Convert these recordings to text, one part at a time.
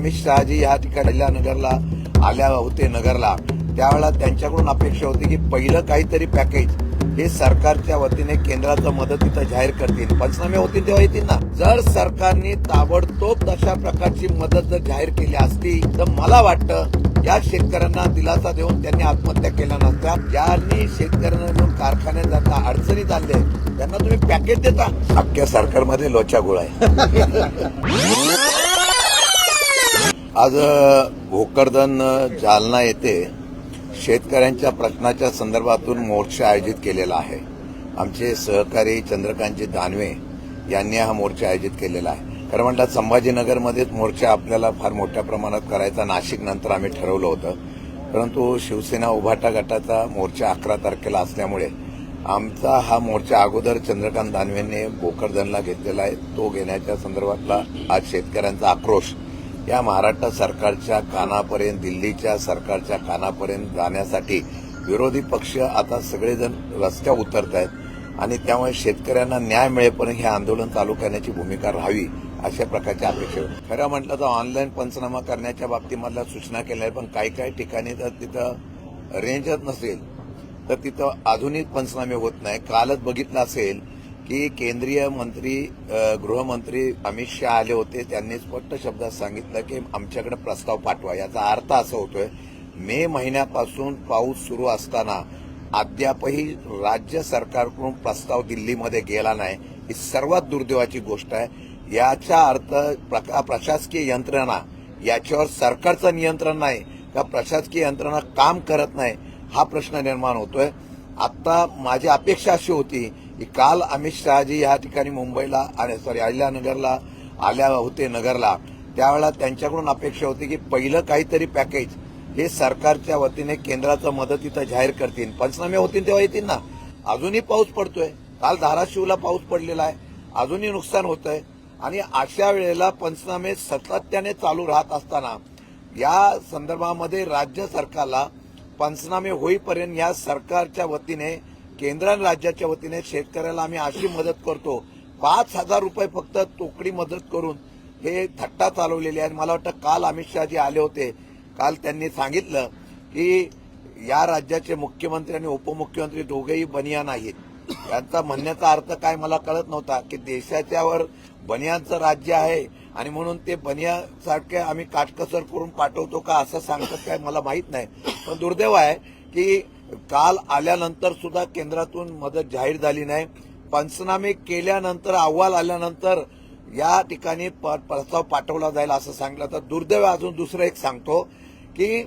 अमित शहाजी या ठिकाणी नगरला आल्या होते नगरला. त्यावेळेला त्यांच्याकडून अपेक्षा होती की पहिलं काहीतरी पॅकेज हे सरकारच्या वतीने केंद्राचं मदतीचं जाहीर करतील. पंचनामे होतील तेव्हा येतील ना? जर सरकारने ताबडतोब तशा प्रकारची मदत जर जाहीर केली असती तर मला वाटतं या शेतकऱ्यांना दिलासा देऊन त्यांनी आत्महत्या केल्या नसत्या. ज्यांनी शेतकऱ्यांना कारखान्यात जाता अडचणीत आणले त्यांना तुम्ही पॅकेज देता. अख्ख्या सरकारमध्ये लोचा गोळा आहे. आज भोकरदन जालना येथे शेतकऱ्यांच्या प्रश्नाच्या संदर्भातून मोर्चा आयोजित केलेला आहे. आमचे सहकारी चंद्रकांतजी दानवे यांनी हा मोर्चा आयोजित केलेला आहे. खरं म्हणतात संभाजीनगरमध्येच मोर्चा आपल्याला फार मोठ्या प्रमाणात करायचा नाशिक नंतर आम्ही ठरवलं होतं. परंतु शिवसेना उभाटा गटाचा मोर्चा अकरा तारखेला असल्यामुळे आमचा हा मोर्चा अगोदर चंद्रकांत दानवेंनी भोकरदनला घेतलेला आहे. तो घेण्याच्या संदर्भातला आज शेतकऱ्यांचा आक्रोश या महाराष्ट्र सरकारच्या कानापर्यंत दिल्लीच्या सरकारच्या कानापर्यंत जाण्यासाठी विरोधी पक्ष आता सगळेजण रस्त्या उतरत आहेत आणि त्यामुळे शेतकऱ्यांना न्याय मिळेपर्यंत हे आंदोलन चालू करण्याची भूमिका राहावी अशा प्रकारच्या अपेक्षा. खरं म्हटलं तर ऑनलाईन पंचनामा करण्याच्या बाबतीमधल्या सूचना केल्या आहेत पण काही काही ठिकाणी जर तिथं रेंजच नसेल. तर तिथं आधुनिक पंचनामे होत नाही. कालच बघितलं असेल की केंद्रीय मंत्री गृहमंत्री अमित शहा आले होते. त्यांनी स्पष्ट शब्दात सांगितलं की आमच्याकडे प्रस्ताव पाठवा. याचा अर्थ असा होतोय मे महिन्यापासून पाऊस सुरू असताना अद्यापही राज्य सरकारकडून प्रस्ताव दिल्लीमध्ये गेला नाही. ही सर्वात दुर्दैवाची गोष्ट आहे. याचा अर्थ प्रका- प्रशासकीय यंत्रणा याच्यावर सरकारचं नियंत्रण नाही का प्रशासकीय यंत्रणा काम करत नाही हा प्रश्न निर्माण होतोय. आता माझी अपेक्षा अशी होती की काल अमित शहाजी या ठिकाणी मुंबईला आणि सॉरी अहिल्यानगरला आल्या होते नगरला. त्यावेळेला त्यांच्याकडून अपेक्षा होती की पहिलं काहीतरी पॅकेज हे सरकारच्या वतीने केंद्राचं मदतीचं जाहीर करतील. पंचनामे होतील तेव्हा येतील ना. अजूनही पाऊस पडतोय. काल धाराशिवला पाऊस पडलेला आहे. अजूनही नुकसान होतंय. आणि अशा वेळेला पंचनामे सातत्याने चालू राहत असताना या संदर्भामध्ये राज्य सरकारला पंचनामे होईपर्यंत या सरकारच्या वतीने केंद्र आणि राज्याच्या वतीने शेतकऱ्याला आम्ही अशी मदत करतो. पाच हजार रुपये फक्त तोकडी मदत करून हे थट्टा चालवलेली आहे मला वाटतं काल अमित शहाजी आले होते. काल त्यांनी सांगितलं की या राज्याचे मुख्यमंत्री आणि उपमुख्यमंत्री दोघेही बनिया नाहीत यांचा म्हणण्याचा अर्थ काय मला कळत नव्हता की देशाच्यावर बनियांचं राज्य आहे आणि म्हणून ते बनियासारखे आम्ही काटकसर करून पाठवतो का असं सांगतात काय मला माहीत नाही. पण दुर्दैव आहे की काल आल्यानंतर सुद्धा केंद्रातून मदत जाहीर झाली नाही. पंचनामे केल्यानंतर अहवाल आल्यानंतर या ठिकाणी प- प्रस्ताव पाठवला जाईल असं सांगितलं तर दुर्दैव अजून दुसरं एक सांगतो की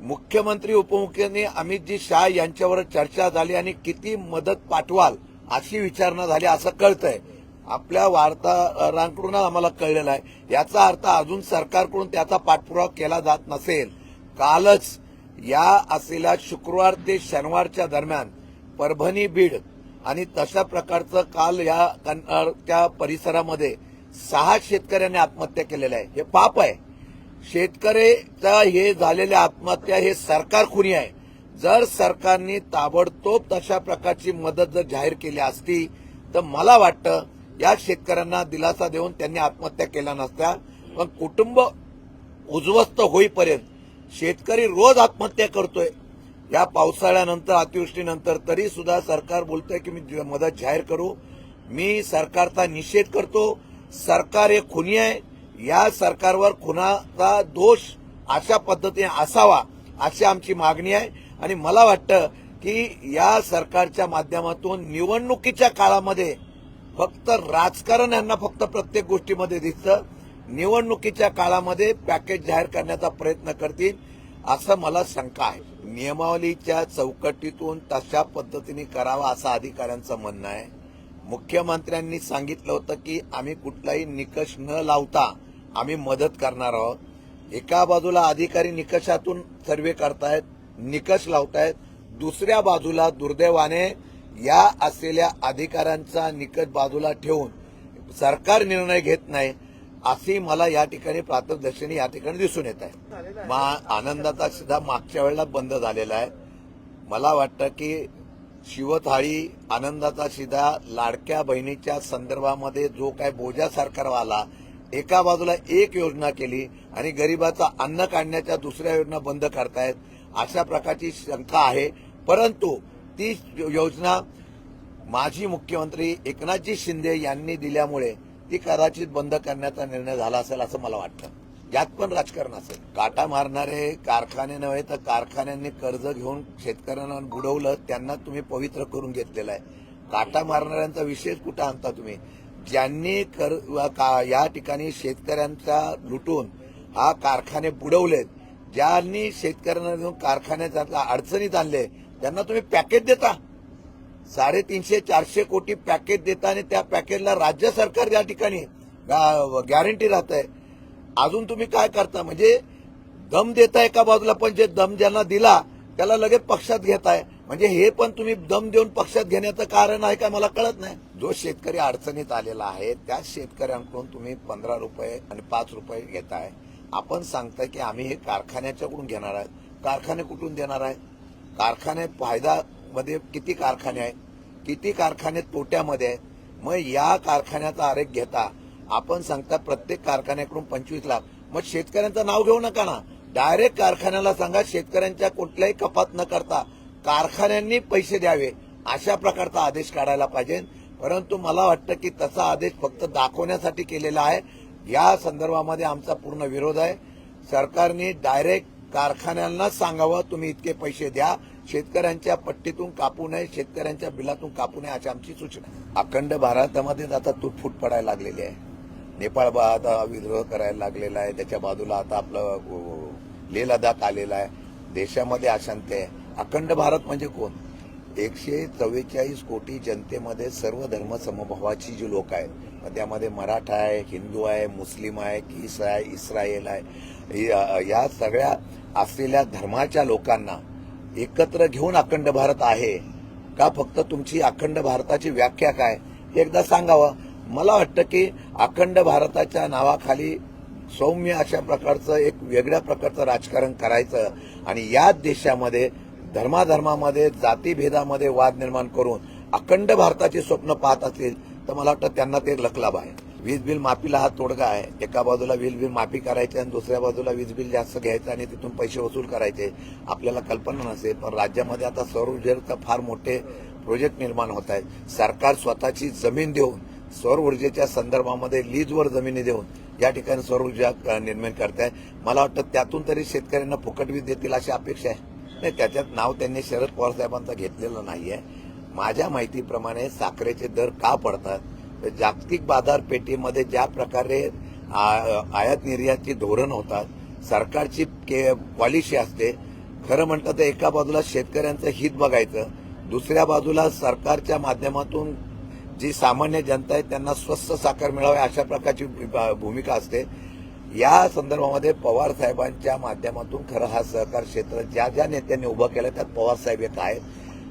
मुख्यमंत्री उपमुख्यमंत्री अमितजी शाह यांच्यावर चर्चा झाली आणि किती मदत पाठवाल अशी विचारणा झाली असं कळतंय. आपल्या वार्ताहरांकडून आम्हाला कळलेलं आहे. याचा अर्थ अजून सरकारकडून त्याचा पाठपुरावा केला जात नसेल. कालच या असलेल्या शुक्रवार ते शनिवारच्या दरम्यान परभणी बीड आणि तशा प्रकारचं काल या त्या परिसरामध्ये सहा शेतकऱ्यांनी आत्महत्या केलेल्या आहे. हे पाप आहे. शेतकऱ्याचा हे झालेल्या आत्महत्या हे सरकार खुनी आहे. जर सरकारने ताबडतोब तशा प्रकारची मदत जर जाहीर केली असती तर मला वाटतं या शेतकऱ्यांना दिलासा देऊन त्यांनी आत्महत्या केल्या नसत्या. पण कुटुंब उद्ध्वस्त होईपर्यंत शेतकरी रोज आत्महत्या करतोय. या पावसाळ्यानंतर अतिवृष्टीनंतर तरी सुद्धा सरकार बोलतंय की मी मदत जाहीर करू. मी सरकारचा निषेध करतो. सरकार हे खुनी आहे. या सरकारवर खुनाचा दोष अशा पद्धतीने असावा अशी आमची मागणी आहे. आणि मला वाटतं की या सरकारच्या माध्यमातून निवडणुकीच्या काळामध्ये फक्त राजकारण यांना फक्त प्रत्येक गोष्टीमध्ये दिसतं. निवडणुकीच्या काळामध्ये पॅकेज जाहीर करण्याचा प्रयत्न करतील असं मला शंका आहे. नियमावलीच्या चौकटीतून तशा पद्धतीने करावा असं अधिकाऱ्यांचं म्हणणं आहे. मुख्यमंत्र्यांनी सांगितलं होतं की आम्ही कुठलाही निकष न लावता आम्ही मदत करणार आहोत. एका बाजूला अधिकारी निकषातून सर्वे करतायत निकष लावतायत दुसऱ्या बाजूला दुर्दैवाने या असलेल्या अधिकाऱ्यांचा निकष बाजूला ठेवून सरकार निर्णय घेत नाही. अशी मला या ठिकाणी प्रातदर्शनी या ठिकाणी दिसून येत आहे. मा- आनंदाचा सुद्धा मागच्या वेळेला बंद झालेला आहे. मला वाटतं की शिवथाळी आनंदाचा शिधा लाडक्या बहिणीच्या संदर्भामध्ये जो काय बोजा सरकारवर आला एका बाजूला एक योजना केली आणि गरिबाचा अन्न काढण्याच्या दुसऱ्या योजना बंद करतायत अशा प्रकारची शंका आहे. परंतु ती योजना माजी मुख्यमंत्री एकनाथजी शिंदे यांनी दिल्यामुळे ती कदाचित बंद करण्याचा निर्णय झाला असेल असं मला वाटतं. यात पण राजकारण असेल. काटा मारणारे कारखाने नव्हे तर कारखान्यांनी कर्ज घेऊन शेतकऱ्यांना बुडवलं त्यांना तुम्ही पवित्र करून घेतलेलं आहे. काटा मारणाऱ्यांचा विशेष कुठं आणता तुम्ही? ज्यांनी कर का- या ठिकाणी शेतकऱ्यांचा लुटून हा कारखाने बुडवलेत ज्यांनी शेतकऱ्यांना घेऊन कारखान्यात अडचणीत आणले त्यांना तुम्ही पॅकेज देता. साडेतीनशे चारशे कोटी पॅकेज देता आणि त्या पॅकेजला राज्य सरकार या ठिकाणी गॅरंटी राहत आहे अजून तुम्ही काय करता? म्हणजे दम देता एका बाजूला पण जे दम ज्यांना दिला त्याला लगेच पक्षात घेताय. म्हणजे हे पण तुम्ही दम देऊन पक्षात घेण्याचं कारण आहे का मला कळत नाही. जो शेतकरी अडचणीत आलेला आहे त्या शेतकऱ्यांकडून तुम्ही पंधरा रुपये आणि पाच रुपये घेताय. आपण सांगताय की आम्ही हे कारखान्याच्याकडून घेणार आहे कारखाने कुठून देणार आहे? कारखाने फायदा मध्ये किती कारखाने आहेत किती कारखाने तोट्यामध्ये आहेत मग या कारखान्याचा आरेख घेता आपण सांगता प्रत्येक कारखान्याकडून पंचवीस लाख. मग शेतकऱ्यांचं नाव घेऊ नका ना. डायरेक्ट कारखान्याला सांगा शेतकऱ्यांच्या कुठल्याही कपात न करता कारखान्यांनी पैसे द्यावे अशा प्रकारचा आदेश काढायला पाहिजे. परंतु मला वाटतं की तसा आदेश फक्त दाखवण्यासाठी केलेला आहे. या संदर्भामध्ये आमचा पूर्ण विरोध आहे. सरकारने डायरेक्ट कारखान्यांनाच सांगावं तुम्ही इतके पैसे द्या शेतकऱ्यांच्या पट्टीतून कापू नये शेतकऱ्यांच्या बिलातून कापू नये अशी आमची सूचना. अखंड भारतामध्येच आता तुटफूट पडायला लागलेली आहे. नेपाळ आता विद्रोह करायला लागलेला आहे. त्याच्या बाजूला आता आपलं लेह लडाख आलेला आहे. देशामध्ये अशांती आहे. अखंड भारत म्हणजे कोण? एकशे चव्वेचाळीस कोटी जनतेमध्ये सर्व धर्म समभावाची जी लोक आहेत त्यामध्ये मराठा आहे हिंदू आहे मुस्लिम आहे ख्रिस आहे इस्रायल आहे. या- या सगळ्या असलेल्या धर्माच्या लोकांना एकत्र घेऊन अखंड भारत आहे का? फक्त तुमची अखंड भारताची व्याख्या काय? हे एकदा सांगावं. मला वाटतं की अखंड भारताच्या नावाखाली सौम्य अशा प्रकारचं एक वेगळ्या प्रकारचं राजकारण करायचं आणि याच देशामध्ये धर्माधर्मामध्ये जातीभेदामध्ये वाद निर्माण करून अखंड भारताचे स्वप्न पाहत असतील तर मला वाटतं त्यांना ते लकलाब आहे. वीज बिल माफीला हा तोडगा आहे. एका बाजूला वीज बिल माफी करायची आणि दुसऱ्या बाजूला वीज बिल जास्त घ्यायचं आणि तिथून पैसे वसूल करायचे आपल्याला कल्पना नसेल. पण राज्यामध्ये आता सौर ऊर्जेचा फार मोठे प्रोजेक्ट निर्माण होत आहेत सरकार स्वतःची जमीन देऊन सौर ऊर्जेच्या संदर्भामध्ये लीजवर जमिनी देऊन या ठिकाणी सौर ऊर्जा निर्माण करत आहे मला वाटतं त्यातून तरी शेतकऱ्यांना फुकट वीज देतील अशी अपेक्षा आहे. नाही त्याच्यात नाव त्यांनी शरद पवार साहेबांचं घेतलेलं आहे माझ्या माहितीप्रमाणे साखरेचे दर का पडतात? तर जागतिक बाजारपेठेमध्ये ज्या प्रकारे आ- आयात निर्यातची धोरण होतात सरकारची के- पॉलिसी असते खरं म्हटलं तर एका बाजूला शेतकऱ्यांचं हित बघायचं दुसऱ्या बाजूला सरकारच्या माध्यमातून जी सामान्य जनता आहे त्यांना स्वस्त साखर मिळावी अशा प्रकारची भू- भूमिका असते. या संदर्भामध्ये पवार साहेबांच्या माध्यमातून खरं हा सहकार क्षेत्र ज्या ज्या नेत्यांनी उभं केलं त्यात पवार साहेब एक आहेत.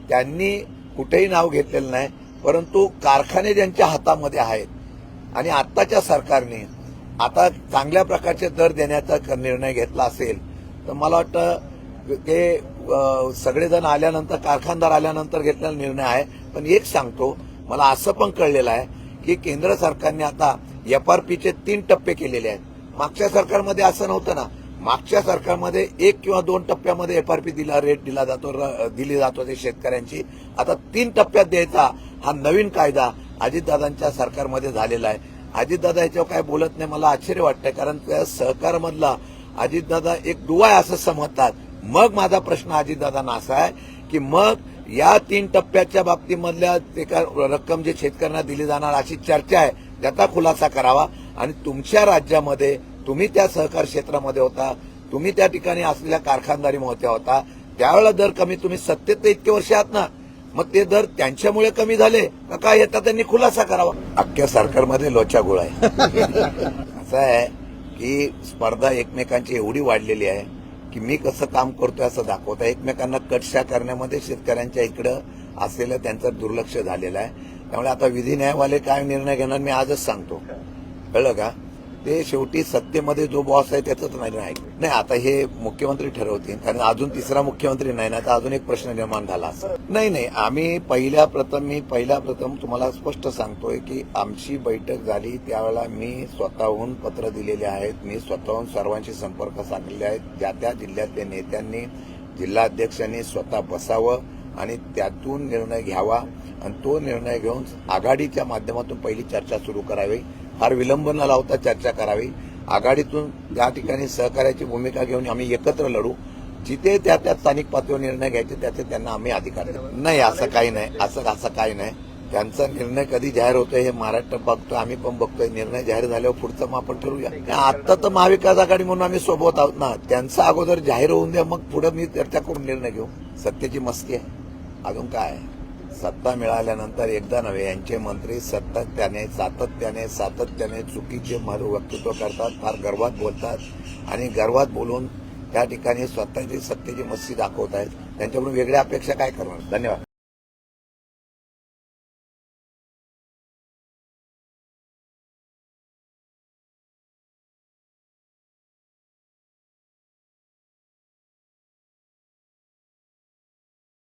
त्यांनी कुठेही नाव घेतलेलं नाही. परंतु कारखाने ज्यांच्या हातामध्ये आहेत आणि आत्ताच्या सरकारने आता चांगल्या प्रकारचे दर देण्याचा क- निर्णय घेतला असेल तर मला वाटतं ते सगळेजण आल्यानंतर कारखानदार आल्यानंतर घेतलेला निर्णय आहे. पण एक सांगतो मला असं पण कळलेलं आहे की केंद्र सरकारने आता यफ आर पीचे तीन टप्पे केलेले आहेत. मागच्या सरकारमध्ये असं नव्हतं ना. मागच्या सरकारमध्ये एक किंवा दोन टप्प्यामध्ये एफआरपी दिला रेट दिला जातो र- दिली जात होते शेतकऱ्यांची. आता तीन टप्प्यात द्यायचा हा नवीन कायदा अजितदादांच्या सरकारमध्ये झालेला आहे. अजितदादा याच्यावर काय बोलत नाही मला आश्चर्य वाटतंय. कारण त्या सहकारमधला अजितदादा एक दुवा आहे असं समजतात. मग माझा प्रश्न अजितदादांना असा आहे की मग या तीन टप्प्याच्या बाबतीमधल्या एका रक्कम जे शेतकऱ्यांना दिली जाणार अशी चर्चा आहे त्याचा खुलासा करावा. आणि तुमच्या राज्यामध्ये तुम्ही त्या सहकार क्षेत्रामध्ये होता तुम्ही त्या ठिकाणी असलेल्या कारखानदारी मोहत्या होता त्यावेळेला दर कमी तुम्ही सत्तेत तर इतके वर्ष आहात ना मग ते दर त्यांच्यामुळे कमी झाले का काय याचा त्यांनी खुलासा करावा? अख्ख्या सरकारमध्ये लोचागोळ आहे. असं आहे की स्पर्धा एकमेकांची एवढी वाढलेली आहे की मी कसं काम करतोय असं दाखवता एकमेकांना कटशा करण्यामध्ये शेतकऱ्यांच्या इकडं असलेलं त्यांचं दुर्लक्ष झालेलं आहे. त्यामुळे आता विधी न्यायवाले काय निर्णय घेणार मी आजच सांगतो. कळलं का? ते शेवटी सत्तेमध्ये जो बॉस आहे त्याचंच नाही नाही. नाही आता हे मुख्यमंत्री ठरवतील कारण अजून तिसरा मुख्यमंत्री नाही ना तर अजून एक प्रश्न निर्माण झाला असं नाही नाही आम्ही पहिल्या प्रथम मी पहिल्या प्रथम तुम्हाला स्पष्ट सांगतोय की आमची बैठक झाली त्यावेळेला मी स्वतःहून पत्र दिलेले आहेत मी स्वतःहून सर्वांशी संपर्क साधलेले आहेत ज्या त्या जिल्ह्यातल्या नेत्यांनी जिल्हाध्यक्षांनी स्वतः बसावं आणि त्यातून निर्णय घ्यावा. आणि तो निर्णय घेऊन आघाडीच्या माध्यमातून पहिली चर्चा सुरू करावी. फार विलंब न लावता चर्चा करावी. आघाडीतून ज्या ठिकाणी सहकार्याची भूमिका घेऊन आम्ही एकत्र लढू. जिथे त्या त्या स्थानिक पातळीवर निर्णय घ्यायचे त्याचे त्यांना आम्ही अधिकार नाही असं काही नाही. असं असं काही नाही. त्यांचा निर्णय कधी जाहीर होतोय हे महाराष्ट्र बघतोय आम्ही पण बघतोय. निर्णय जाहीर झाल्यावर पुढचं मग आपण ठरवूया. आता तर महाविकास आघाडी म्हणून आम्ही सोबत आहोत ना. त्यांचा अगोदर जाहीर होऊन द्या मग पुढे मी चर्चा करून निर्णय घेऊ. सत्तेची मस्ती आहे. अजून काय आहे? सत्ता मिळाल्यानंतर एकदा नव्हे यांचे मंत्री सातत्याने सातत्याने सातत्याने चुकीचे मत वक्तृत्व करतात फार गर्वात बोलतात आणि गर्वात बोलून त्या ठिकाणी स्वतःची सत्तेची मस्ती दाखवत आहेत. त्यांच्याकडून वेगळ्या अपेक्षा काय करणार? धन्यवाद.